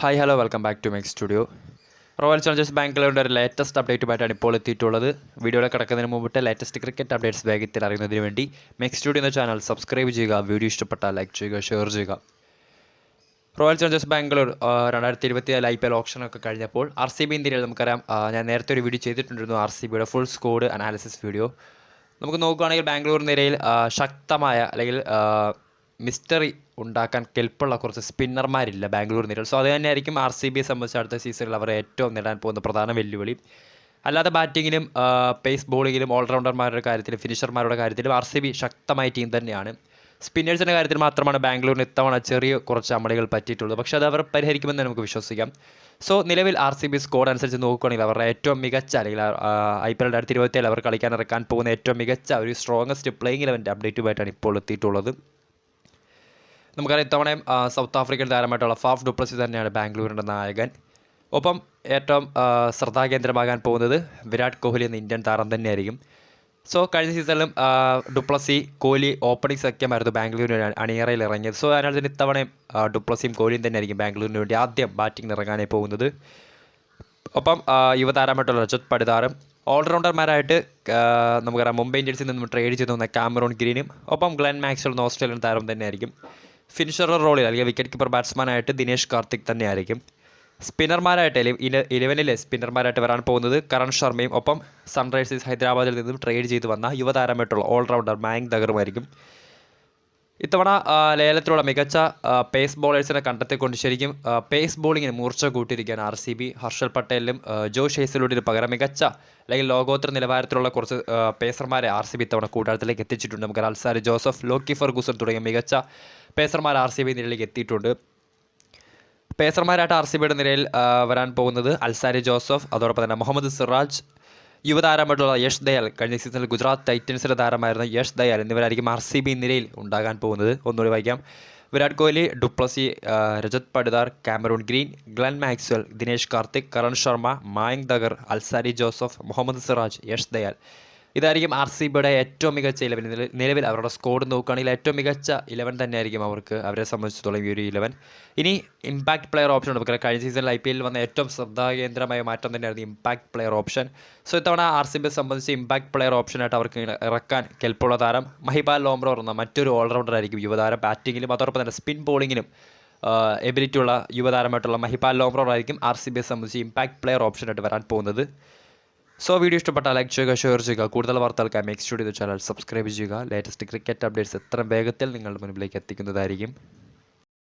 Hi hello welcome back to make studio royal challengers ബാംഗ്ലൂരിന്റെ ഒരു latest അപ്ഡേറ്റുമായിട്ടാണ് ഇപ്പോൾ എത്തിയിട്ടുള്ളത്. വീഡിയോയിൽ കിടക്കുന്നതിന് മുമ്പിട്ട് ലേറ്റസ്റ്റ് ക്രിക്കറ്റ് അപ്ഡേറ്റ്സ് വേഗത്തിൽ അറിയുന്നതിന് വേണ്ടി മെക് സ്റ്റുഡിയോ എന്ന ചാനൽ സബ്സ്ക്രൈബ് ചെയ്യുക വീഡിയോ ഇഷ്ടപ്പെട്ടാൽ ലൈക്ക് ചെയ്യുക ഷെയർ ചെയ്യുക. റോയൽ ചലഞ്ചേഴ്സ് ബാംഗ്ലൂർ രണ്ടായിരത്തി ഇരുപത്തി നാല് ഐ പി എൽ ഓപ്ഷനൊക്കെ കഴിഞ്ഞപ്പോൾ ആർ സി ബി ഇന്ത്യയിൽ നമുക്കറിയാം ഞാൻ നേരത്തെ ഒരു വീഡിയോ ചെയ്തിട്ടുണ്ടായിരുന്നു ആർ സി ബിയുടെ ഫുൾ സ്കോഡ് അനാലിസിസ് വീഡിയോ നമുക്ക് നോക്കുകയാണെങ്കിൽ ബാംഗ്ലൂർ നിരയിൽ ശക്തമായ അല്ലെങ്കിൽ മിസ്റ്ററി ഉണ്ടാക്കാൻ കെൽപ്പുള്ള കുറച്ച് സ്പിന്നർമാരില്ല ബാംഗ്ലൂർ നിരയിൽ സോ അത് തന്നെയായിരിക്കും ആർ സി ബിയെ സംബന്ധിച്ച് അടുത്ത സീസണിൽ അവർ ഏറ്റവും നേടാൻ പോകുന്ന പ്രധാന വെല്ലുവിളി. അല്ലാതെ ബാറ്റിങ്ങിലും പേസ് ബോളിങ്ങിലും ഓൾറൗണ്ടർമാരുടെ കാര്യത്തിലും ഫിനിഷർമാരുടെ കാര്യത്തിലും ആർ സി ബി ശക്തമായ ടീം തന്നെയാണ്. സ്പിന്നേഴ്സിന്റെ കാര്യത്തിൽ മാത്രമാണ് ബാംഗ്ലൂരിന് ഇത്തവണ ചെറിയ കുറച്ച് അമളികൾ പറ്റിയിട്ടുള്ളത്. പക്ഷേ അത് അവർ പരിഹരിക്കുമെന്ന് നമുക്ക് വിശ്വസിക്കാം. സോ നിലവിൽ ആർ സി ബി സ്കോഡ് അനുസരിച്ച് നോക്കുകയാണെങ്കിൽ അവരുടെ ഏറ്റവും മികച്ച അല്ലെങ്കിൽ ഐ പി എൽ രണ്ടായിരത്തി ഇരുപത്തിയേഴ് അവർ കളിക്കാൻ ഇറക്കാൻ പോകുന്ന ഏറ്റവും മികച്ച ഒരു സ്ട്രോങ്ങസ്റ്റ് പ്ലേയിങ് ഇലവന്റെ അപ്ഡേറ്റുമായിട്ടാണ് ഇപ്പോൾ എത്തിയിട്ടുള്ളത്. നമുക്കറിയാം ഇത്തവണയും സൗത്ത് ആഫ്രിക്കൻ താരമായിട്ടുള്ള ഫാഫ് ഡുപ്ലസി തന്നെയാണ് ബാംഗ്ലൂരിന്റെ നായകൻ. ഒപ്പം ഏറ്റവും ശ്രദ്ധാകേന്ദ്രമാകാൻ പോകുന്നത് വിരാട് കോഹ്ലി എന്ന ഇന്ത്യൻ താരം തന്നെയായിരിക്കും. സോ കഴിഞ്ഞ സീസണിലും ഡുപ്ലസി കോഹ്ലി ഓപ്പണിംഗ് സഖ്യമായിരുന്നു ബാംഗ്ലൂരിന് അണിയറയിൽ ഇറങ്ങിയത്. സോ അതിനാൽ തന്നെ ഇത്തവണയും ഡുപ്ലസിയും കോഹ്ലിയും തന്നെയായിരിക്കും ബാംഗ്ലൂരിന് വേണ്ടി ആദ്യം ബാറ്റിംഗ് ഇറങ്ങാനായി പോകുന്നത്. ഒപ്പം യുവതാരമായിട്ടുള്ള രജത് പടിതാറും ഓൾറൗണ്ടർമാരായിട്ട് നമുക്കറിയാം മുംബൈ ഇന്ത്യൻസിൽ നിന്നും ട്രേഡ് ചെയ്തു വന്ന കാമറോൺ ഗ്രീനും ഒപ്പം ഗ്ലെൻ മാക്സൽ എന്ന ഓസ്ട്രേലിയൻ താരം തന്നെയായിരിക്കും. ഫിനിഷറർ റോളിൽ അല്ലെങ്കിൽ വിക്കറ്റ് കീപ്പർ ബാറ്റ്സ്മാനായിട്ട് ദിനേഷ് കാർത്തിക് തന്നെയായിരിക്കും. സ്പിന്നർമാരായിട്ട് ഇലവനിലെ സ്പിന്നർമാരായിട്ട് വരാൻ പോകുന്നത് കരൺ ശർമ്മയും ഒപ്പം സൺറൈസേഴ്സ് ഹൈദരാബാദിൽ നിന്നും ട്രേഡ് ചെയ്ത് വന്ന യുവതാരമായിട്ടുള്ള ഓൾറൗണ്ടർ മായങ്ക് ദഗറുമായിരിക്കും. ഇത്തവണ ലേലത്തിലുള്ള മികച്ച പേസ് ബോളേഴ്സിനെ കണ്ടെത്തിക്കൊണ്ട് ശരിക്കും പേസ് ബോളിങ്ങിന് മൂർച്ച കൂട്ടിയിരിക്കുകയാണ് ആർ സി ബി ഹർഷൽ പട്ടേലിലും ജോ ഷേസിലൂടെ പകരം മികച്ച അല്ലെങ്കിൽ ലോകോത്തര നിലവാരത്തിലുള്ള കുറച്ച് പേസർമാരെ ആർ സി ബി ഇത്തവണ കൂടാരത്തിലേക്ക് എത്തിച്ചിട്ടുണ്ട്. നമുക്ക് അൽസാരി ജോസഫ് ലോക്കി ഫർഗൂസൺ തുടങ്ങിയ മികച്ച പേസർമാർ ആർ സി ബി നിലയിലേക്ക് എത്തിയിട്ടുണ്ട്. പേസർമാരായിട്ട് ആർ സി ബിയുടെ നിരയിൽ വരാൻ പോകുന്നത് അൽസാരി ജോസഫ് അതോടൊപ്പം തന്നെ മുഹമ്മദ് സിറാജ് യുവതാരമായിട്ടുള്ള യഷ് ദയാൽ കഴിഞ്ഞ സീസണിൽ ഗുജറാത്ത് ടൈറ്റൻസിന്റെ താരമായിരുന്ന യഷ് ദയാൽ എന്നിവരായിരിക്കും ആർ സി ബി നിരയിൽ ഉണ്ടാകാൻ പോകുന്നത്. ഒന്നുകൂടി വായിക്കാം. Virat Kohli du Plessis Rajat Patidar Cameron Green Glenn Maxwell Dinesh Karthik Karan Sharma Mayank Dagar Alzarri Joseph Mohammed Siraj Yash Dayal. ഇതായിരിക്കും ആർ സി ബിയുടെ ഏറ്റവും മികച്ച ഇലവൻ നിലവിൽ അവരുടെ സ്കോഡ് നോക്കുകയാണെങ്കിൽ ഏറ്റവും മികച്ച ഇലവൻ തന്നെയായിരിക്കും അവർക്ക് അവരെ സംബന്ധിച്ചിടത്തോളം ഈ ഒരു ഇലവൻ ഇനി ഇമ്പാക്ട് പ്ലെയർ ഓപ്ഷൻ ഉണ്ട്. നമുക്ക് കഴിഞ്ഞ സീസണിൽ ഐ പി എല്ലിൽ വന്ന ഏറ്റവും ശ്രദ്ധാകേന്ദ്രമായ മാറ്റം തന്നെയായിരുന്നു ഇമ്പാക്ട് പ്ലെയർ ഓപ്ഷൻ സോ ഇത്തവണ ആർ സി ബിയെ സംബന്ധിച്ച് ഇമ്പാക്ട് പ്ലെയർ ഓപ്ഷനായിട്ട് അവർക്ക് ഇറക്കാൻ കെൽപ്പുള്ള താരം മഹിബാൽ ലോംബ്രോ എന്ന മറ്റൊരു ഓൾറൗണ്ടർ ആയിരിക്കും യുവതാരം. ബാറ്റിങ്ങിലും അതോടൊപ്പം തന്നെ സ്പിൻ ബോളിങ്ങിലും എബിലിറ്റിയുള്ള യുവതാരമായിട്ടുള്ള മഹിപാൽ ലോംബ്രോ ആയിരിക്കും ആർ സി ബിയെ സംബന്ധിച്ച് ഇമ്പാക്ട് പ്ലെയർ ഓപ്ഷനായിട്ട് വരാൻ പോകുന്നത്. സോ വീഡിയോ ഇഷ്ടപ്പെട്ടാൽ ലൈക്ക് ചെയ്യുക ഷെയർ ചെയ്യുക. കൂടുതൽ വാർത്തകൾക്കായി മേക്ക് സ്റ്റുഡിയോ ചാനൽ സബ്സ്ക്രൈബ് ചെയ്യുക. ലേറ്റസ്റ്റ് ക്രിക്കറ്റ് അപ്ഡേറ്റ്സ് എത്ര വേഗത്തിൽ നിങ്ങളുടെ മുന്നിലേക്ക് എത്തിക്കുന്നതായിരിക്കും.